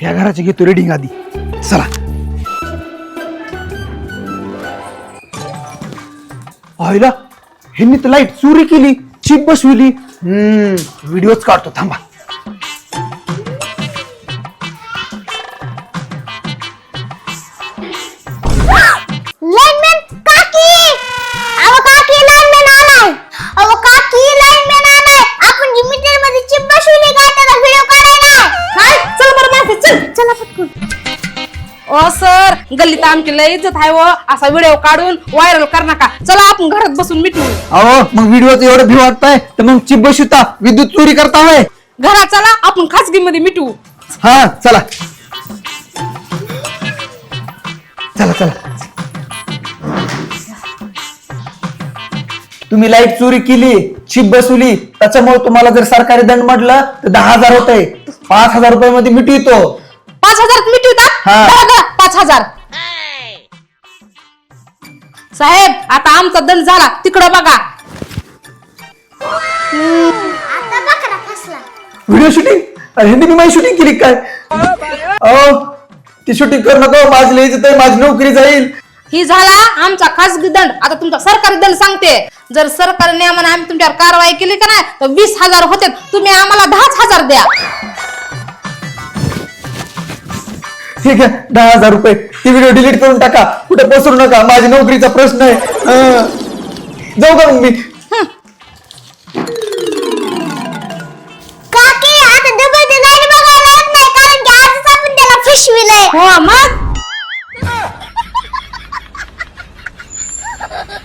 ह्या घराची घेतो रेडिंग आधी. चला. आईला ह्यांनी तर लाइट चोरी केली चिप बसविली. हम्म व्हिडिओच काढतो थांबा. ओ सर गल्लीत आमची लय इज्जत आहे व असा व्हिडिओ काढून व्हायरल कर नका. चला आपण घरात बसून मिटवू अहो मग व्हिडिओचं एवढं भी वाटतंय तर मग चिप बसविता विद्युत चोरी करता होय. घरात चला आपण खासगी मध्ये मिटवू हा चला. चला चला. तुम्ही लाइट चोरी केली चिप बसवली त्याच्यामुळे तुम्हाला जर सरकारी दंड म्हटलं तर दहा हजार होत आहे पाच हजार रुपये मध्ये मिटवितो पाच हजार हा. बरं, बरं, पाच हजार. साहेब आता आमचा दंड झाला. तिकडं बघा. आता बकरा फसला. व्हिडिओ शूटिंग ह्यांनी मी माझी शूटिंग केली काय? अहो ती शूटिंग करू नका. माझी लई इज्जत आहे माझी नोकरी जाईल. ही झाला आमचा खासगी दंड आता तुमचा सरकारी दंड सांगते. जर सरकारी नियमाने आम्ही तुमच्यावर कारवाई केली का नाही तर वीस हजार होते. तुम्ही आम्हाला दहाच हजार द्या. ठीक आहे दहा हजार रुपये. ती व्हिडिओ डिलीट करून टाका. कुठे पसरू नका. माझी नोकरीचा प्रश्न आहे. अं, जाऊ का मी?